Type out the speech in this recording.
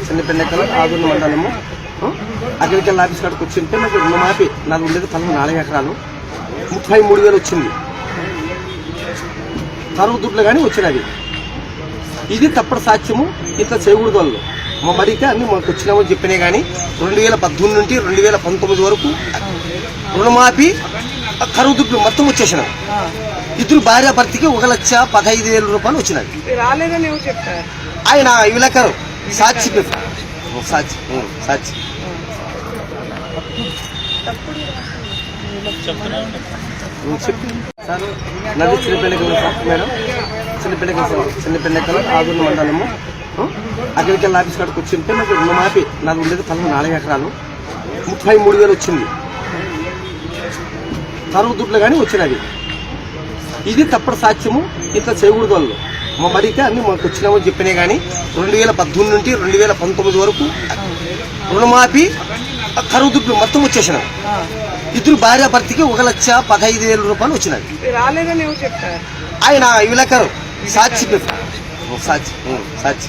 చిన్నపెన్నెక్కల ఆదూరు మండలము agricultural office కాడికి వచ్చింటే నాకు రుణమాఫీ నాకు ఉండేది పదమూడు నాలుగు ఎకరాలు ముప్పై మూడు వేలు వచ్చింది తరువు దుడ్లు కానీ వచ్చినవి ఇది తప్పటి సాక్ష్యము ఇట్లా చేయకూడదు వాళ్ళు మా మరికే అన్ని మాకు వచ్చినామని చెప్పినా కానీ రెండు వేల పద్దెనిమిది నుండి రెండు వేల పంతొమ్మిది వరకు రుణమాఫీ కరువు దుడ్లు మొత్తం వచ్చేసినాం ఇద్దరు భార్య భర్తకి ఒక లక్ష పదహైదు వేల రూపాయలు వచ్చినాయి. రాలేదని చెప్తారు? ఆయన విలేకరు సాక్షి సాక్షి సాక్షి సార్ నది sir madam. Chinnapennekkala sir Chinnapennekkala Aduru మండలము. అగ్రికల్ ఆఫీస్ కాడికి వచ్చింటే నాకు రుణమాఫీ నాకు ఉండేది పదమూడు నాలుగు ఎకరాలు. ముప్పై మూడు వేలు వచ్చింది. కరువు దుడ్లు కానీ వచ్చినది ఇది తప్పుడు సాక్ష్యము. ఇట్లా చేయకూడదు వాళ్ళు. మా మడితే అన్ని మాకు వచ్చినామని చెప్పినా కానీ రెండు వేల పద్దెనిమిది నుండి రెండు వేల పంతొమ్మిది వరకు రుణమాఫీ కరువు దుడ్లు మొత్తం వచ్చేసినాయి. ఇద్దరు భార్య భర్తకి ఒక లక్ష పదహైదు వేల రూపాయలు వచ్చినాయి. ఆయన విలేకరు. సాక్షి సాక్షి. సాక్షి.